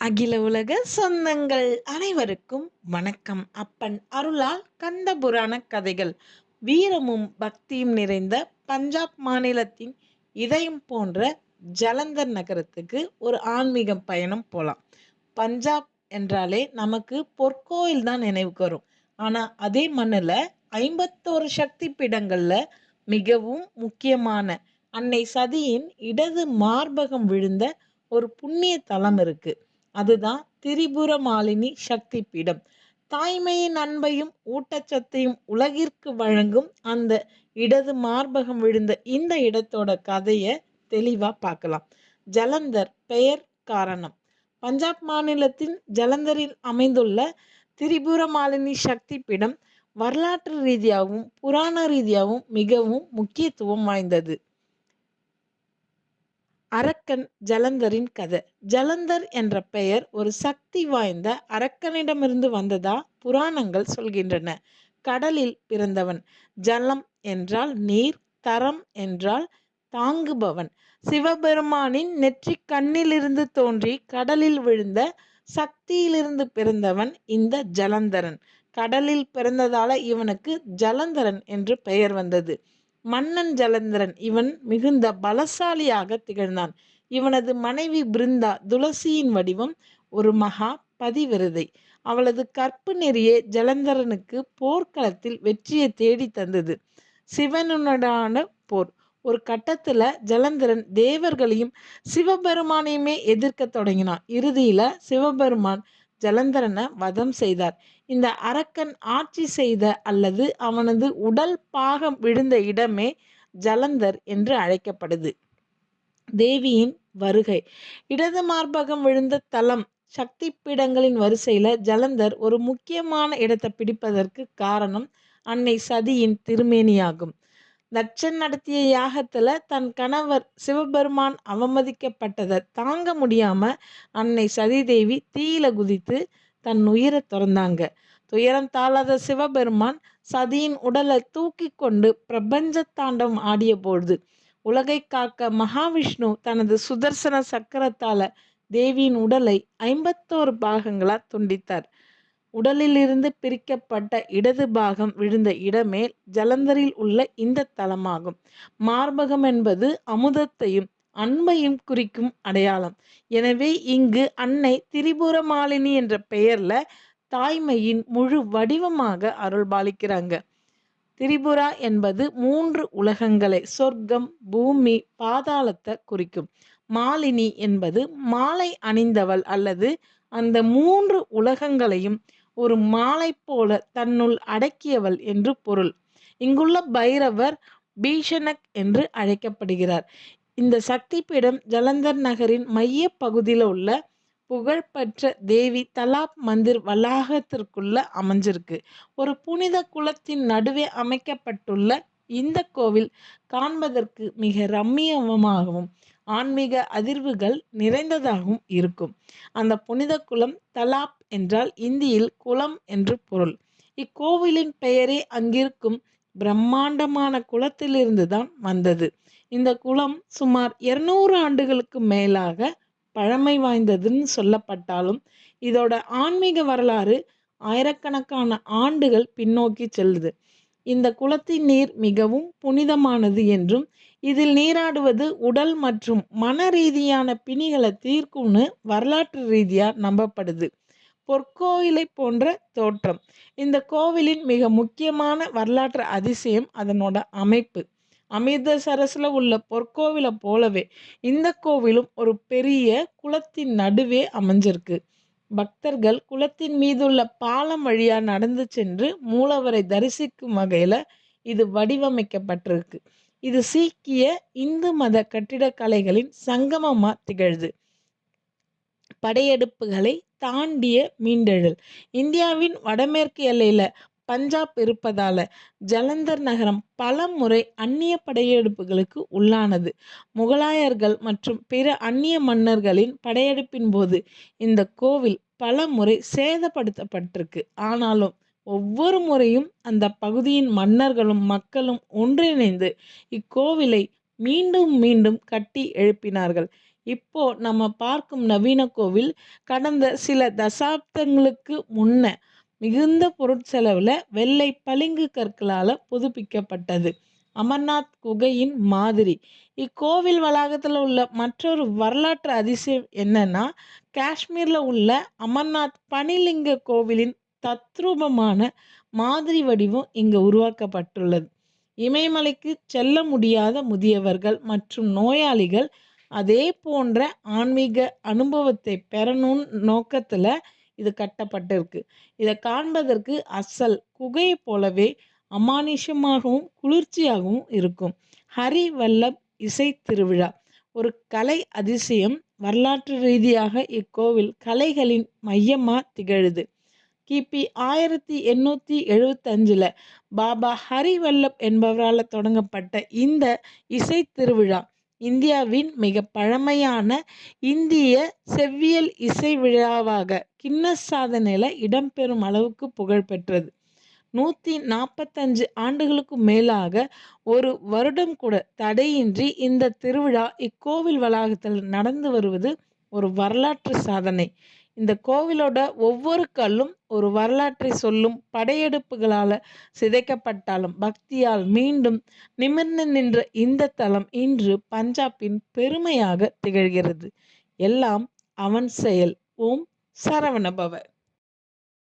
அகில உலக சொந்தங்கள் அனைவருக்கும் வணக்கம். அப்பன் அருளால் கந்த புராண கதைகள் வீரமும் பக்தியும் நிறைந்த பஞ்சாப் மாநிலத்தின் இதயம் போன்ற ஜலந்தர் நகரத்துக்கு ஒரு ஆன்மீக பயணம் போகலாம் பஞ்சாப் என்றாலே நமக்கு பொற்கோயில் தான் நினைவுக்கு வரும். ஆனால் அதே மண்ணில் ஐம்பத்தோரு சக்தி பீடங்களில் மிகவும் முக்கியமான அன்னை சதியின் இடது மார்பகம் விழுந்த ஒரு புண்ணிய தலம் இருக்குது அதுதான் திரிபுர மாலினி சக்தி பீடம் தாய்மையின் அன்பையும் ஊட்டச்சத்தையும் உலகிற்கு வழங்கும் அந்த இடது மார்பகம் விழுந்த இந்த இடத்தோட கதையை தெளிவா பார்க்கலாம். ஜலந்தர் பெயர் காரணம். பஞ்சாப் மாநிலத்தின் ஜலந்தரில் அமைந்துள்ள திரிபுர மாலினி சக்தி பீடம் வரலாற்று ரீதியாகவும் புராண ரீதியாகவும் மிகவும் முக்கியத்துவம் வாய்ந்தது. அரக்கன் ஜலந்தரின் கதை. ஜலந்தர் என்ற பெயர் ஒரு சக்தி வாய்ந்த அரக்கனிடமிருந்து வந்ததா புராணங்கள் சொல்கின்றன. கடலில் பிறந்தவன் ஜலம் என்றால் நீர் தரம் என்றால் தாங்குபவன். சிவபெருமானின் நெற்றி கண்ணிலிருந்து தோன்றி கடலில் விழுந்த சக்தியிலிருந்து பிறந்தவன் இந்த ஜலந்தரன். கடலில் பிறந்ததால இவனுக்கு ஜலந்தரன் என்று பெயர் வந்தது. மன்னன் ஜலந்திரன் இவன் மிகுந்த பலசாலியாக திகழ்ந்தான். இவனது மனைவி பிருந்தா துளசியின் வடிவம் ஒரு மகா பதிவிரதை. அவளது கற்பு நெறியே ஜலந்தரனுக்கு போர்க்களத்தில் வெற்றியை தேடி தந்தது. சிவனுடனான போர். ஒரு கட்டத்துல ஜலந்தரன் தேவர்களையும் சிவபெருமானையுமே எதிர்க்க தொடங்கினான். இறுதியில சிவபெருமான் ஜலந்தரனை வதம் செய்தார். இந்த அரக்கன் ஆட்சி செய்த அல்லது அவனது உடல் பாகம் விழுந்த இடமே ஜலந்தர் என்று அழைக்கப்படுது. தேவியின் வருகை. இடது மார்பகம் விழுந்த தலம் சக்தி பீடங்களின் வரிசையில ஜலந்தர் ஒரு முக்கியமான இடத்தை பிடிப்பதற்கு காரணம் அன்னை சதியின் திருமேனியாகும். தட்சன் நடத்திய யாகத்துல தன் கணவர் சிவபெருமான் அவமதிக்கப்பட்டதை தாங்க முடியாம அன்னை சதிதேவி தீயில குதித்து தன் உயிரை துறந்தாங்க. துயரம் தாளாத சிவபெருமான் சதியின் உடலை தூக்கி கொண்டு பிரபஞ்ச தாண்டம் ஆடிய பொழுது உலகை காக்க மகாவிஷ்ணு தனது சுதர்சன சக்கரத்தால தேவியின் உடலை ஐம்பத்தோரு பாகங்களா துண்டித்தார். உடலிலிருந்து பிரிக்கப்பட்ட இடது பாகம் விழுந்த இடமே ஜலந்தரில் உள்ள இந்த தலமாகும் மார்பகம் என்பது அமுதத்தையும் அன்பையும் குறிக்கும் அடையாளம். எனவே இங்கு அன்னை திரிபுர மாலினி என்ற பெயர்ல தாய்மையின் முழு வடிவமாக அருள்பாலிக்கிறாங்க. திரிபுரா என்பது மூன்று உலகங்களை சொர்க்கம் பூமி பாதாளத்தை குறிக்கும். மாலினி என்பது மாலை அணிந்தவள் அல்லது அந்த மூன்று உலகங்களையும் ஒரு மாலை போல தன்னுள் அடக்கியவள் என்று பொருள். இங்குள்ள பைரவர் பீஷணக் என்று அழைக்கப்படுகிறார். இந்த சக்தி பீடம் ஜலந்தர் நகரின் மைய பகுதியில் உள்ள புகழ்பெற்ற தேவி தலாப் மந்திர் வளாகத்திற்குள்ள அமைஞ்சிருக்கு. ஒரு புனித குளத்தின் நடுவே அமைக்கப்பட்டுள்ள இந்த கோவில் காண்பதற்கு மிக ரம்மியமாகவும் ஆன்மீக அதிர்வுகள் நிறைந்ததாகவும் இருக்கும். அந்த புனித குளம் தலாப் என்றால் இந்தியில் குளம் என்று பொருள். இக்கோவிலின் பெயரே அங்கிருக்கும் பிரம்மாண்டமான குளத்திலிருந்து தான் வந்தது. இந்த குளம் சுமார் இருநூறு ஆண்டுகளுக்கு மேலாக பழமை வாய்ந்ததுன்னு சொல்லப்பட்டாலும் இதோட ஆன்மீக வரலாறு ஆயிரக்கணக்கான ஆண்டுகள் பின்னோக்கி செல்லுது. இந்த குளத்தின் நீர் மிகவும் புனிதமானது என்றும் இதில் நீராடுவது உடல் மற்றும் மன ரீதியான பிணிகளை தீர்க்கும்னு வரலாற்று ரீதியாக நம்பப்படுது. பொற்கோவிலை போன்ற தோற்றம். இந்த கோவிலின் மிக முக்கியமான வரலாற்று அதிசயம் அதனோட அமைப்பு. அமிர்தசரஸில் உள்ள பொற்கோவிலை போலவே இந்த கோவிலும் ஒரு பெரிய குளத்தின் நடுவே அமைஞ்சிருக்கு. பக்தர்கள் குளத்தின் மீதுள்ள பாலம் வழியா நடந்து சென்று மூலவரை தரிசிக்கும் வகையில இது வடிவமைக்கப்பட்டிருக்கு. இது சீக்கிய இந்து மத கட்டிடக்கலைகளின் சங்கமமா திகழ்து. படையெடுப்புகளை தாண்டிய மீண்டெழல் இந்தியாவின் வடமேற்கு எல்லையில பஞ்சாப் இருப்பதால ஜலந்தர் நகரம் பல முறை அந்நிய படையெடுப்புகளுக்கு உள்ளானது. முகலாயர்கள் மற்றும் பிற அந்நிய மன்னர்களின் படையெடுப்பின் போது இந்த கோவில் பல முறை சேதப்படுத்தப்பட்டிருக்கு. ஆனாலும் ஒவ்வொரு முறையும் அந்த பகுதியின் மன்னர்களும் மக்களும் ஒன்றிணைந்து இக்கோவிலை மீண்டும் மீண்டும் கட்டி எழுப்பினார்கள். இப்போ நம்ம பார்க்கும் நவீன கோவில் கடந்த சில தசாப்தங்களுக்கு முன்ன மிகுந்த பொருட்செலவில் வெள்ளை பளிங்கு கற்களால் புதுப்பிக்கப்பட்டது. அமர்நாத் குகையின் மாதிரி. இக்கோவில் வளாகத்தில் உள்ள மற்றொரு வரலாற்று அதிசயம் என்னன்னா காஷ்மீரில் உள்ள அமர்நாத் பனிலிங்க கோவிலின் தத்ரூபமான மாதிரி வடிவம் இங்கு உருவாக்கப்பட்டுள்ளது. இமயமலைக்கு செல்ல முடியாத முதியவர்கள் மற்றும் நோயாளிகள் அதே போன்ற ஆன்மீக அனுபவத்தை பெறணும்னு நோக்கத்தில் இது கட்டப்பட்டிருக்கு. இதை காண்பதற்கு அசல் குகையை போலவே அமானுஷமாகவும் குளிர்ச்சியாகவும் இருக்கும். ஹரி வல்லப் இசை திருவிழா. ஒரு கலை அதிசயம் வரலாற்று ரீதியாக இக்கோவில் கலைகளின் மையமாக திகழுது. கிபி ஆயிரத்தி எண்ணூற்றி எழுபத்தஞ்சில் பாபா ஹரி வல்லப் என்பவரால் தொடங்கப்பட்ட இந்த இசை திருவிழா. இந்தியாவின் மிக பழமையான இந்திய செவ்வியல் இசை விழாவாக கின்னஸ் சாதனையில் இடம்பெறும் அளவுக்கு புகழ்பெற்றது நூற்றி நாற்பத்தஞ்சு ஆண்டுகளுக்கு மேலாக ஒரு வருடம் கூட தடையின்றி இந்த திருவிழா இக்கோவில் வளாகத்தில் நடந்து வருவது ஒரு வரலாற்று சாதனை. இந்த கோவிலோட ஒவ்வொரு கல்லும் ஒரு வரலாற்றை சொல்லும் படையெடுப்புகளால் சிதைக்கப்பட்டாலும் பக்தியால் மீண்டும் நிமிர்ந்து நின்ற இந்த தலம் இன்று பஞ்சாபின் பெருமையாக திகழ்கிறது. எல்லாம் அவன் செயல். ஓம் சரவணபவ.